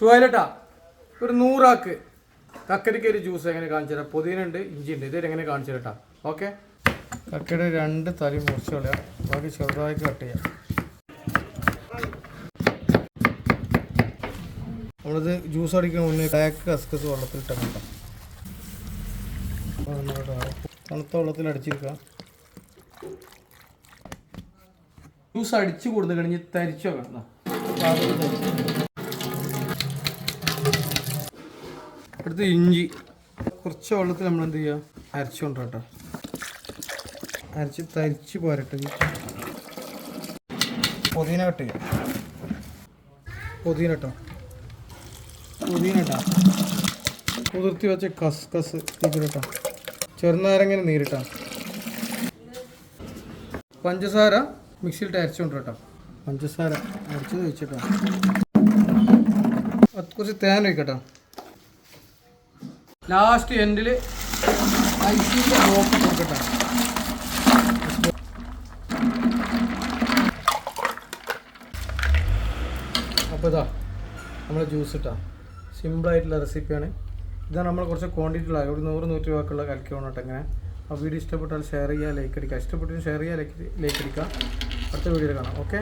ഷുവായിലട്ടാ ഒരു നൂറാക്ക്. കക്കരിക്കൊരു ജ്യൂസ് എങ്ങനെ കാണിച്ചു തരാം? പുതിനുണ്ട് ഇഞ്ചി ഉണ്ട് ഇത് എങ്ങനെ കാണിച്ചു തരട്ടാ ഓക്കെ? കക്കയുടെ രണ്ട് തലി മുറിച്ച് കളയാം ബാക്കി ചെറുതായി കട്ട് ചെയ്യാം. നമ്മളിത് ജ്യൂസ് അടിക്കുന്ന മുന്നേ ബ്ലാക്ക് കസ്കസ് വെള്ളത്തിൽ ഇട്ടാം തണുത്ത വെള്ളത്തിൽ അടിച്ചിരിക്കാം. ജ്യൂസ് അടിച്ചു കൊടുത്തു കഴിഞ്ഞ് തരിച്ചു വെക്കണം അടുത്ത് ഇഞ്ചി. കുറച്ച് വെള്ളത്തിൽ നമ്മൾ എന്ത് ചെയ്യുക അരച്ചു കൊണ്ടുവരട്ടോ. അരച്ച് തരിച്ച് പോരട്ടെ പുതിന ചെയ്യാം. പുതിന കേട്ടോ പുതിന കേട്ടോ കുതിർത്തി വെച്ച കസ്കസ് തീക്കിട്ടോ ചെറുനാരങ്ങനെ നീരിട്ടോ. പഞ്ചസാര മിക്സിയിലിട്ട് അരച്ചുകൊണ്ട് കേട്ടോ പഞ്ചസാര അരച്ചത് വെച്ചിട്ടോ കുറച്ച് തേൻ വയ്ക്കട്ടോ ലാസ്റ്റ് എൻഡിൽ ഐസിന്റെ ബ്ലോക്ക് കൊടുക്കട്ടെ. അപ്പോൾ ഇതാ നമ്മൾ ജ്യൂസ് ഇട്ടാ. സിമ്പിളായിട്ടുള്ള റെസിപ്പിയാണ് ഇതാണ് നമ്മൾ കുറച്ച് ക്വാണ്ടിറ്റി ഉള്ള ഒരു നൂറ് നൂറ്റി രൂപക്കുള്ള കലക്കി വേണം ഇങ്ങനെ. ആ വീഡിയോ ഇഷ്ടപ്പെട്ടാൽ ഷെയർ ചെയ്യുക ലൈക്ക് അടിക്കുക ഇഷ്ടപ്പെട്ടാൽ ഷെയർ ചെയ്യുക ലൈക്ക് ലൈക്ക് അടിക്കുക അടുത്ത വീഡിയോയിൽ കാണാം. ഓക്കെ